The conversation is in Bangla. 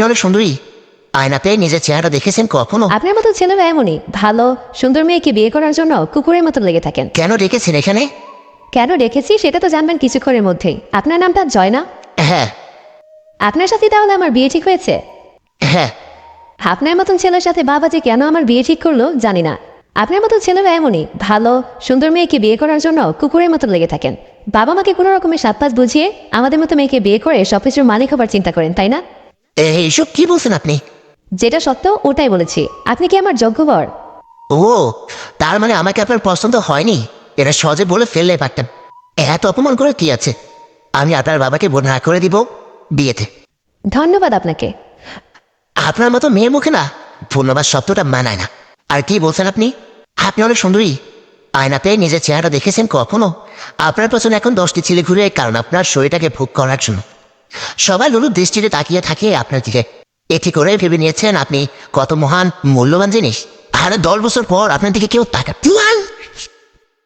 আপনি অনেক সুন্দরী। আয়নাতে নিজের চেহারা দেখেছেন কখনো? আপনার মতো ছেলেরা এমনই। ভালো সুন্দর মেয়েকে বিয়ে করার জন্য কুকুরের মতো লেগে থাকেন। কেন রেখেছেন এখানে? কেন রেখেছি সেটা তো জানবেন কিছুক্ষণের মধ্যেই। আপনার নামটা জয় না হ্যাঁ। আপনার সাথে তাহলে আমার বিয়ে ঠিক হয়েছে? হ্যাঁ। আপনার মতন ছেলের সাথে বাবা যে কেন আমার বিয়ে ঠিক করল জানি না। আপনার মতো ছেলেরা এমনই। ভালো সুন্দর মেয়েকে বিয়ে করার জন্য কুকুরের মতো লেগে থাকেন। বাবা মাকে কোনো রকমের সাতপাত বুঝিয়ে আমাদের মতো মেয়েকে বিয়ে করে সবকিছুর মালিক হবার চিন্তা করেন তাই না? এইসব কি বলছেন আপনি? যেটা সত্য ওটাই বলেছি। আপনি কি আমার যোগ্য বর ও তার মানে আমাকে আপনার পছন্দ হয়নি? এটা সহজে বলে ফেললে পারতেন এত অপমান করে কি আছে? আমি আপনার বাবাকে না করে দিব বিয়েতে। ধন্যবাদ আপনাকে। আপনার মতো মেয়ের মুখে না ধন্যবাদ শব্দটা মানায় না। আর কি বলছেন আপনি? আপনি অনেক সুন্দরী। আয়নাতে নিজের চেহারা দেখেছেন কখনো? আপনার পেছনে এখন দশটি ছেলে ঘুরে কারণ আপনার শরীরটাকে ভোগ করার জন্য। সবাই লুলুর দৃষ্টিতে তাকিয়ে থাকে আপনার দিকে। এটি করে ভেবে নিয়েছেন আপনি কত মহান, মূল্যবান জিনিস। আর দশ বছর পর আপনার দিকে কেউ তাকা